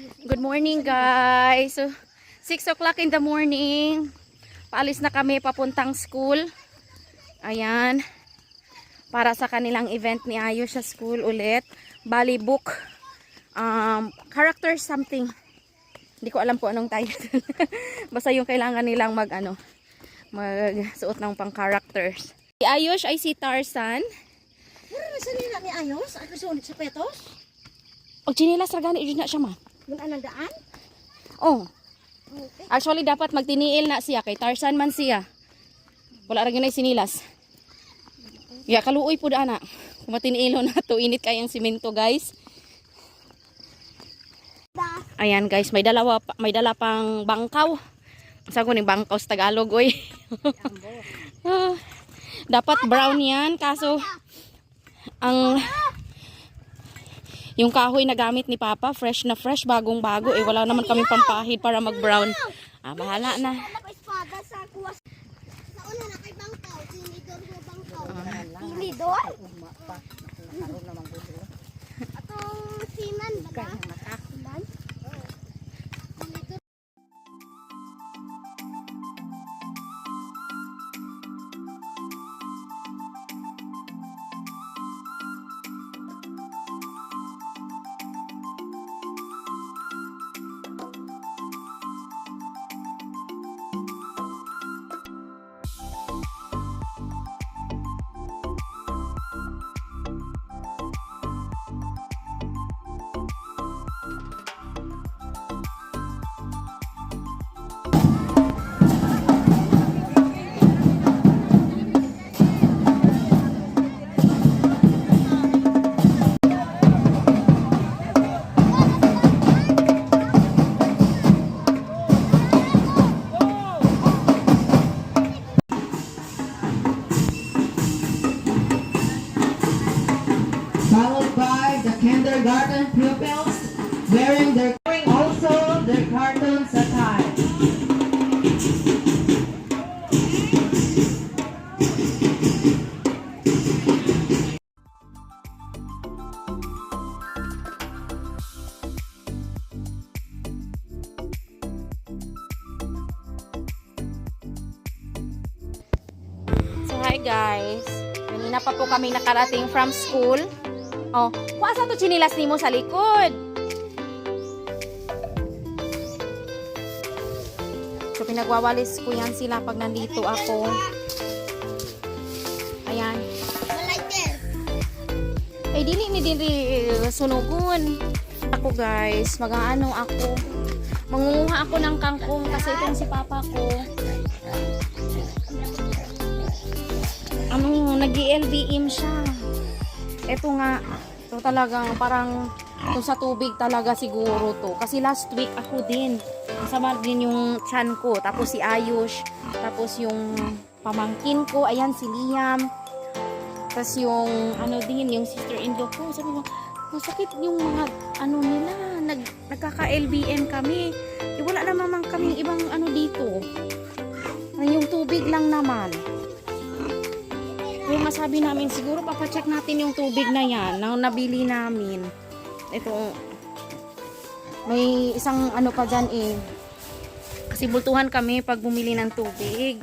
Good morning guys. So, 6 o'clock in the morning. Paalis na kami papuntang school. Ayan. Para sa kanilang event ni Ayo sa school ulit. Bali book. Um, character something. Hindi ko alam po anong title. Basta yung kailangan nilang mag ano, magsuot ng pang characters. Si Ayush ay si Tarzan. Mura na sa nila ni Ayos, ang kasunod sa petos. Og chinilas ra gani na siya ma. Muna anang daan. Oh. Actually, dapat magtiniil na siya. Kay Tarzan man siya. Wala rin na sinilas. Ya, kaluoy po ana. Kung matiniilo na to, init kayang simento, guys. Ayan, guys, may dalawa may dala pang bangkaw. Sa ko ning bangkaw sa Tagalog, oy. Ah, dapat brown yan, kaso ang yung kahoy na gamit ni Papa, fresh na fresh, bagong bago. Eh, wala naman kami pampahid para mag-brown. Ah, bahala na. Ano ko espada kindergarten pupils wearing their wearing also their cartoons attire. So, hi guys. Kanina pa po kami nakarating from school. Oh, kuha sa to chinilas nimo sa likod. So, pinagwawalis ko yan sila pag nandito ako. Ayan. Din. Eh, dili ni dili sunugon. Ako guys, mag-ano ako. Mangunguha ako ng kangkong kasi itong si papa ko. Ano, nag-LBM siya. Ito nga, ito talagang parang ito sa tubig talaga siguro to. Kasi last week ako din. Masama din yung chan ko. Tapos si Ayush. Tapos yung pamangkin ko. Ayan, si Liam. Tapos yung ano din, yung sister-in-law ko, sabi mo, masakit yung mga ano nila, nag, nagkaka-LBM kami. Eh, wala naman kaming ibang ano dito. Yung tubig lang naman. Yung masabi namin, siguro papacheck natin yung tubig na yan, na nabili namin. Ito, may isang ano pa dyan eh. Kasi bultuhan kami pag bumili ng tubig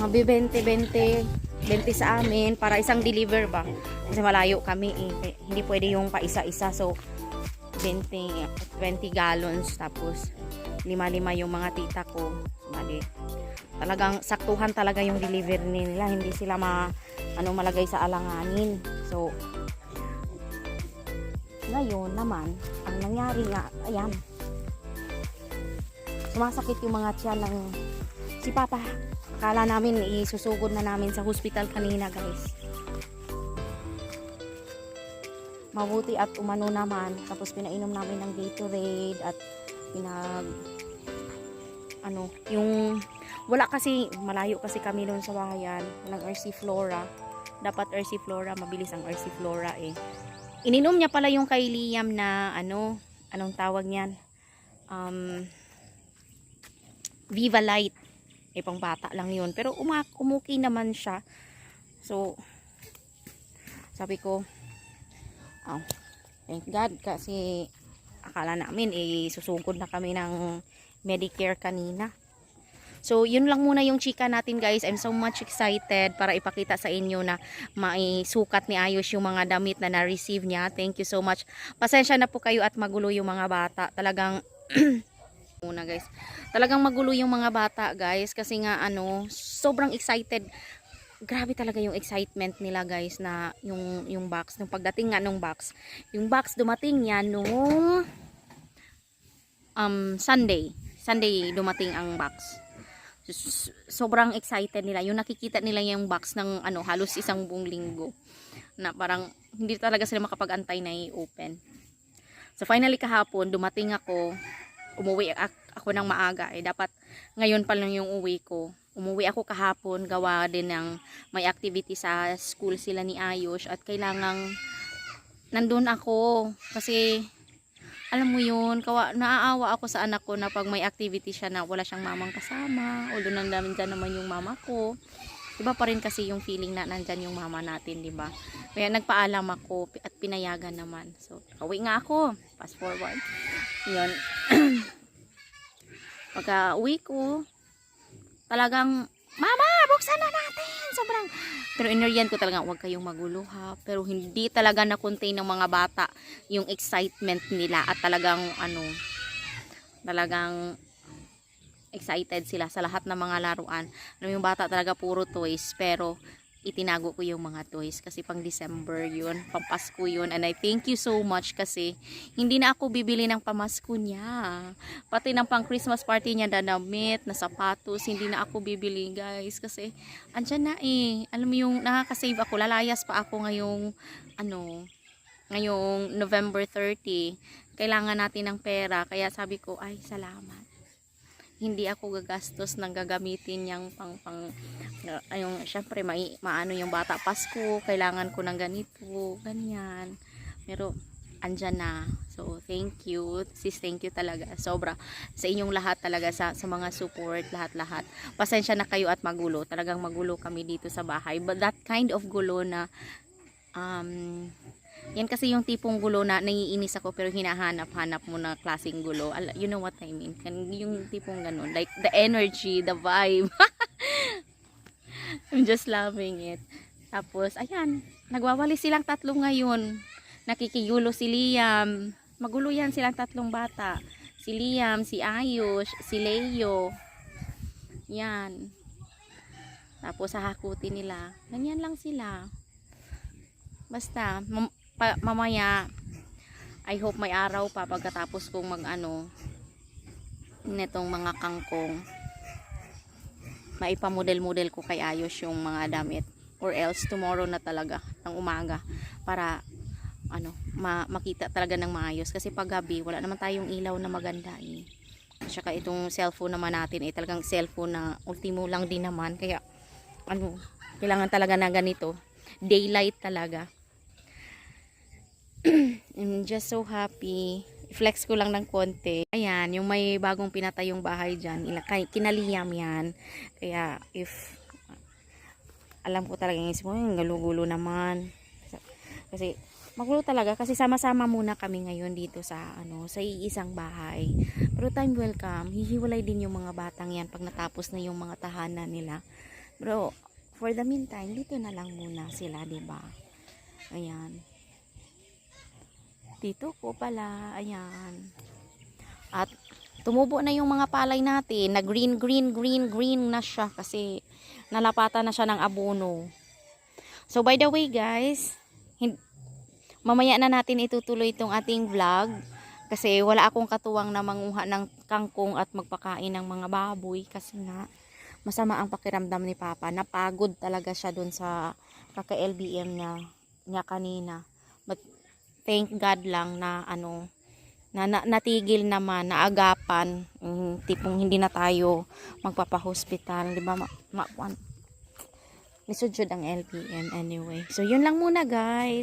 mga 20-20 20 sa amin para isang deliver ba kasi malayo kami eh. Hindi pwede yung pa isa-isa so 20 20 gallons tapos lima-lima yung mga tita ko mali talagang saktuhan talaga yung delivery nila hindi sila ma ano malagay sa alanganin so ngayon naman ang nangyari nga ayan sumasakit yung mga tiyan ng si Papa Akala namin isusugod na namin sa hospital kanina guys. Mabuti at umano naman. Tapos pinainom namin ng Gatorade at pinag ano, yung wala kasi malayo kasi kami doon sa bahayan ng RC Flora. Dapat RC Flora, mabilis ang RC Flora eh. Ininom niya pala yung kay Liam na ano, anong tawag niyan? Um, Viva Light eh pang bata lang yun pero umak umuki naman siya so sabi ko oh, thank God kasi akala namin eh susugod na kami ng Medicare kanina. So, yun lang muna yung chika natin guys. I'm so much excited para ipakita sa inyo na maisukat ni Ayos yung mga damit na na-receive niya. Thank you so much. Pasensya na po kayo at magulo yung mga bata. Talagang muna guys. Talagang magulo yung mga bata guys kasi nga ano, sobrang excited. Grabe talaga yung excitement nila guys na yung yung box, nung pagdating nga nung box. Yung box dumating yan nung um Sunday. Sunday dumating ang box. Sobrang excited nila. Yung nakikita nila yung box ng ano halos isang buong linggo na parang hindi talaga sila makapag-antay na i-open. So finally kahapon dumating ako umuwi ak- ako ng maaga eh dapat ngayon pa lang yung uwi ko umuwi ako kahapon gawa din ng may activity sa school sila ni Ayos at kailangang nandun ako kasi alam mo yun kawa, naaawa ako sa anak ko na pag may activity siya na wala siyang mamang kasama although nandamin dyan naman yung mama ko iba pa rin kasi yung feeling na nandyan yung mama natin di ba? Kaya nagpaalam ako at pinayagan naman. So uwi nga ako. Fast forward. Yun. Pagka uwi ko talagang mama buksan na natin sobrang pero inurian ko talaga huwag kayong magulo ha? Pero hindi talaga na-contain ng mga bata yung excitement nila at talagang ano talagang excited sila sa lahat ng mga laruan. Alam yung bata talaga puro toys pero itinago ko yung mga toys kasi pang December yun, pang Pasko yun. And I thank you so much kasi hindi na ako bibili ng pamasko niya. Pati ng pang Christmas party niya na damit, na sapatos hindi na ako bibili guys. Kasi andyan na eh. Alam mo yung nakakasave ako, lalayas pa ako ngayong ano ngayong November 30 kailangan natin ng pera kaya sabi ko ay salamat hindi ako gagastos ng gagamitin yung pang pang yung syempre mai, maano yung bata Pasko kailangan ko ng ganito ganyan. Pero andyan na. So thank you. Sis thank you talaga. Sobra. Sa inyong lahat talaga sa, sa mga support lahat lahat pasensya na kayo at magulo. Talagang magulo kami dito sa bahay. But that kind of gulo na um yan kasi yung tipong gulo na naiinis ako pero hinahanap-hanap mo na klaseng gulo. You know what I mean? Yung tipong ganun. Like the energy, the vibe. I'm just loving it. Tapos, ayan. Nagwawali silang tatlo ngayon. Nakikigulo si Liam. Magulo yan silang tatlong bata. Si Liam, si Ayush, si Leo. Yan. Tapos, hahakutin nila. Ganyan lang sila. Basta, pa- mamaya, I hope may araw pa pagkatapos kong mag ano, netong mga kangkong, maipamodel-model ko kay Ayos yung mga damit. Or else, tomorrow na talaga, ng umaga, para ano, ma- makita talaga ng maayos. Kasi pag gabi, wala naman tayong ilaw na maganda eh. Tsaka itong cellphone naman natin, eh, talagang cellphone na ultimo lang din naman. Kaya, ano, kailangan talaga na ganito. Daylight talaga. I'm just so happy. Flex ko lang ng konti. Ayan, yung may bagong pinatayong bahay dyan. Kinaliyam yan. Kaya, if alam ko talaga yung isip ko, yung galugulo naman. Kasi, magulo talaga. Kasi sama-sama muna kami ngayon dito sa, ano, sa iisang bahay. Pero time will come, hihiwalay din yung mga batang yan pag natapos na yung mga tahanan nila. Pero, for the meantime, dito na lang muna sila, 'di ba Ayan. Dito ko pala, ayan. At tumubo na yung mga palay natin, na green, green, green, green na siya kasi nalapatan na siya ng abono. So by the way guys, mamaya na natin itutuloy itong ating vlog kasi wala akong katuwang na manguha ng kangkong at magpakain ng mga baboy kasi nga masama ang pakiramdam ni Papa. Napagod talaga siya dun sa kaka-LBM niya, niya kanina. Thank God lang na ano na, na natigil naman, naagapan, mm, tipong hindi na tayo magpapa-hospital, di ba? Ma, ma, lisod ang LPM anyway. So, yun lang muna guys.